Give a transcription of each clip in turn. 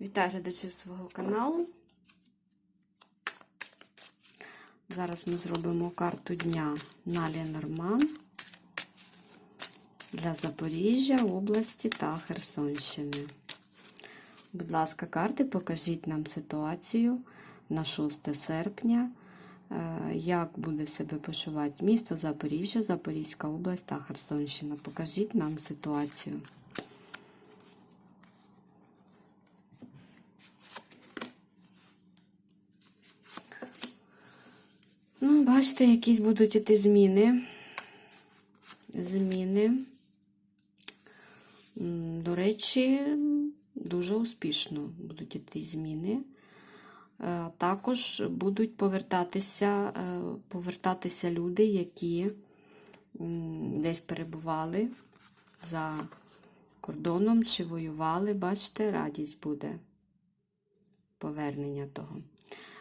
Вітаю глядачів свого каналу. Зараз ми зробимо карту дня на Ленорман для Запоріжжя, області та Херсонщини. Будь ласка, карти, покажіть нам ситуацію на 6 серпня, е, як буде себе почувати місто Запоріжжя, Запорізька область та Херсонщина. Покажіть нам ситуацію. Ну, бачите, якісь будуть іти зміни. Зміни. До речі, дуже успішно будуть іти зміни. Е, Також будуть повертатися, е, повертатися люди, які десь перебували за кордоном чи воювали. Бачите, радість буде повернення того.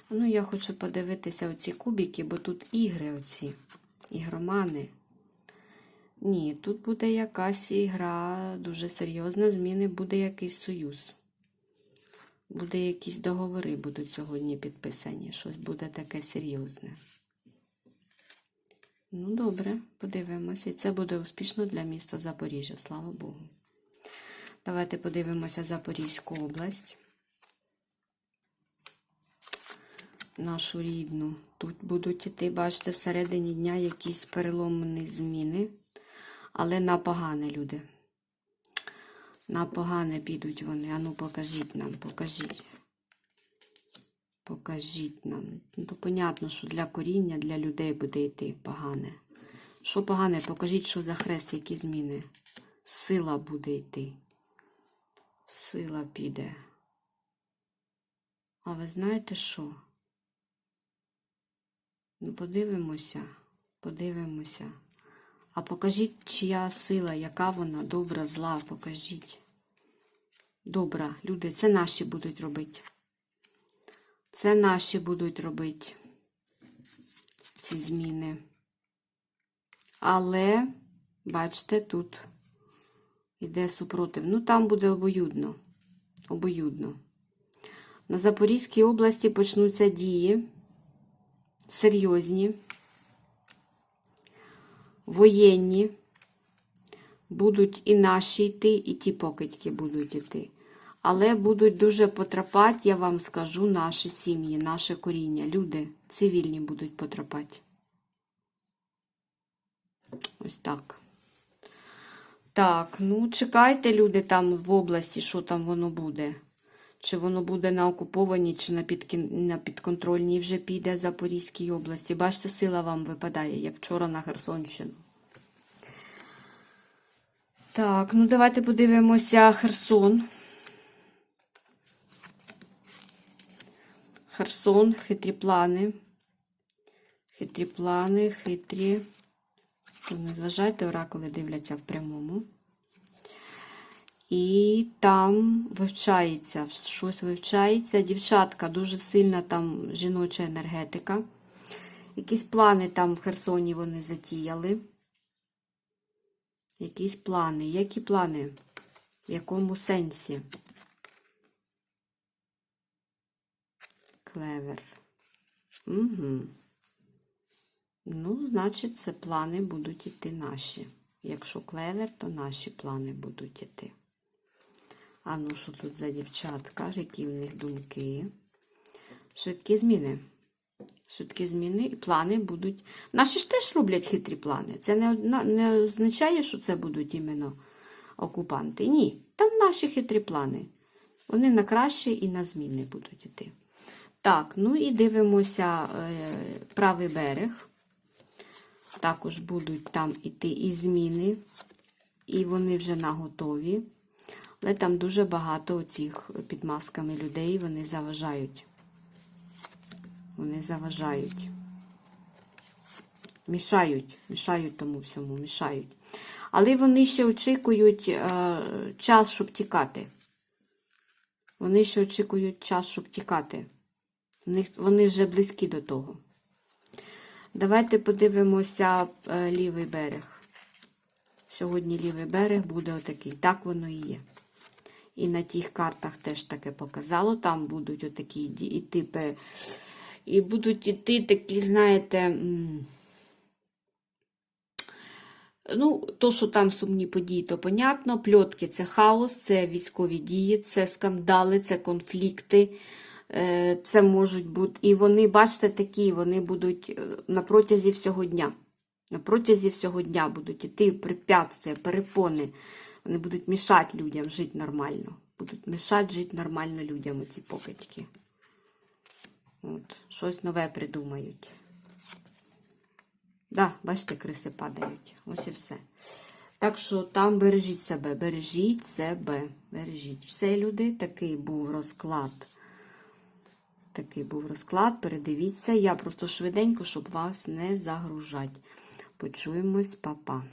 Ну, я хочу подивитися оці кубики, бо тут ігри оці, ігромани. Ні, тут буде якась ігра дуже серйозна, зміни, буде якийсь союз. Буде якісь договори будуть сьогодні підписані. Щось буде таке серйозне. Ну, добре, подивимося. І це буде успішно для міста Запоріжжя, слава Богу. Давайте подивимося Запорізьку область. Нашу рідну. Тут будуть іти, бачите, всередині дня якісь переломні зміни, але на погане люди. На погане підуть вони. Ану, покажіть нам, покажіть. Покажіть нам. Ну, то понятно, що для коріння, для людей буде йти погане. Що погане? Покажіть, що за хрест, які зміни. Сила буде йти. Сила піде. А ви знаєте що? Ну, подивимося, подивимося. А покажіть, чия сила, яка вона, добра, зла, покажіть. Добра, люди, це наші будуть робити. Це наші будуть робити ці зміни. Але, бачите, тут йде супротив. Ну, там буде обоюдно. Обоюдно. На Запорізькій області почнуться дії серйозні, воєнні, будуть і наші йти, і ті покидьки будуть йти. Але будуть дуже потрапати, я вам скажу, наші сім'ї, наше коріння. Люди цивільні будуть потрапати. Ось так. Так, ну чекайте, люди там в області, що там воно буде. Чи воно буде на окупованій, чи на, підкі... на підконтрольній вже піде Запорізькій області. Бачите, сила вам випадає, як вчора на Херсонщину. Так, ну давайте подивимося Херсон. Херсон, хитрі плани. Хитрі плани, хитрі. Не зважайте, оракули дивляться в прямому. І там вивчається, щось вивчається. Дівчатка, дуже сильна там жіноча енергетика. Якісь плани там в Херсоні вони затіяли. Якісь плани. Які плани? В якому сенсі? Клевер. Угу. Ну, значить, це плани будуть іти наші. Якщо клевер, то наші плани будуть іти. А ну, що тут за дівчатка? Які в них думки? Швидкі зміни. Швидкі зміни і плани будуть. Наші ж теж роблять хитрі плани. Це не, не означає, що це будуть іменно окупанти. Ні. Там наші хитрі плани. Вони на краще і на зміни будуть йти. Так, ну і дивимося е, правий берег. Також будуть там іти і зміни, і вони вже наготові. Але там дуже багато цих під масками людей, вони заважають. Вони заважають. Мішають, мішають тому всьому, мішають. Але вони ще очікують е, час, щоб тікати. Вони ще очікують час, щоб тікати. Вони, вони вже близькі до того. Давайте подивимося е, лівий берег. Сьогодні лівий берег буде отакий. Так воно і є. І на тих картах теж таке показало. Там будуть отакі іти, і будуть іти такі, знаєте, ну, то, що там сумні події, то понятно. Пльотки це хаос, це військові дії, це скандали, це конфлікти. Е, Це можуть бути. І вони, бачите, такі, вони будуть е, на протязі всього дня. На протязі всього дня будуть іти препятствия, перепони. Вони будуть мішати людям жити нормально. Будуть мішати жити нормально людям ці покидьки. От, щось нове придумають. Да, бачите, криси падають. Ось і все. Так що там бережіть себе, бережіть себе, бережіть. Все, люди, такий був розклад. Такий був розклад. Передивіться. Я просто швиденько, щоб вас не загружати. Почуємось, па-па.